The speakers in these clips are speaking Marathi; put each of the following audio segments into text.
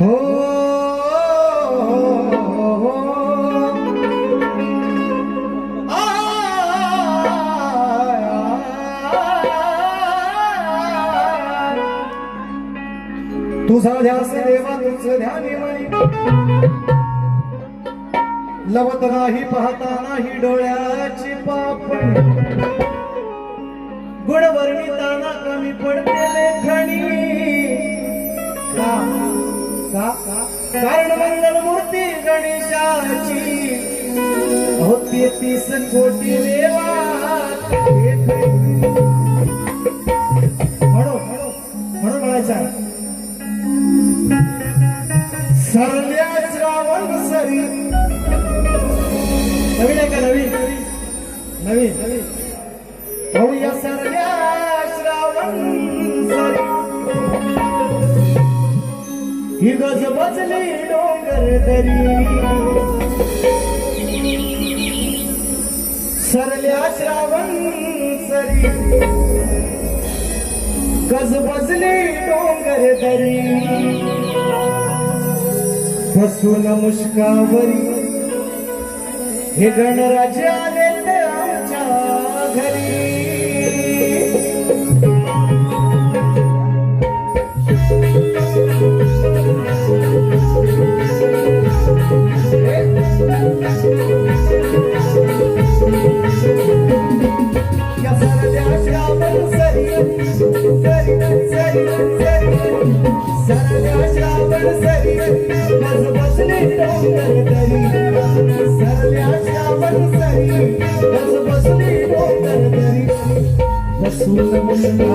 हो. तुझा ध्यास देवा तुझ ध्यानी मणी लवत नाही पाहता नाही डोळ्याची पापणी. गुणवर्णिताना कमी पडते लेखणी. कारण मंगल मूर्ती गणेशाची. होती ती कोटी देवा म्हणून म्हणून म्हणायचा सरल्या श्रावण सरी. नवीन आहे का? नवीन नवीन नवीन. ही गज बजली डोंगर दरी सरल्या श्रावण सरी. गज बजली डोंगर दरी. बसून मुश्कावरी हे गणराज्याने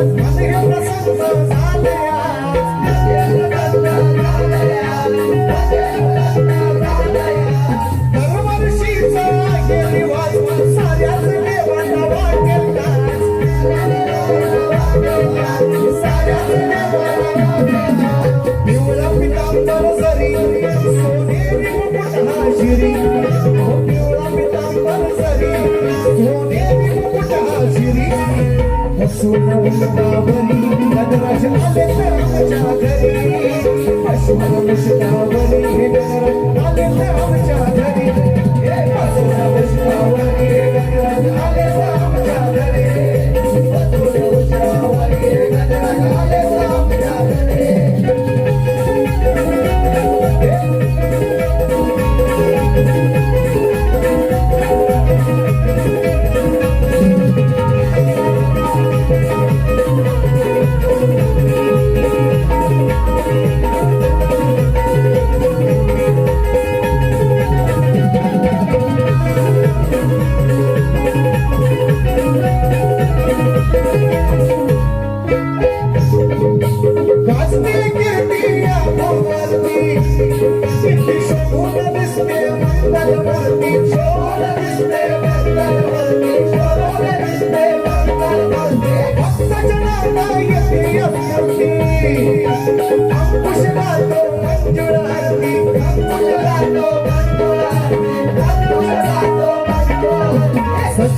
Sigue abrazando Let's see how we can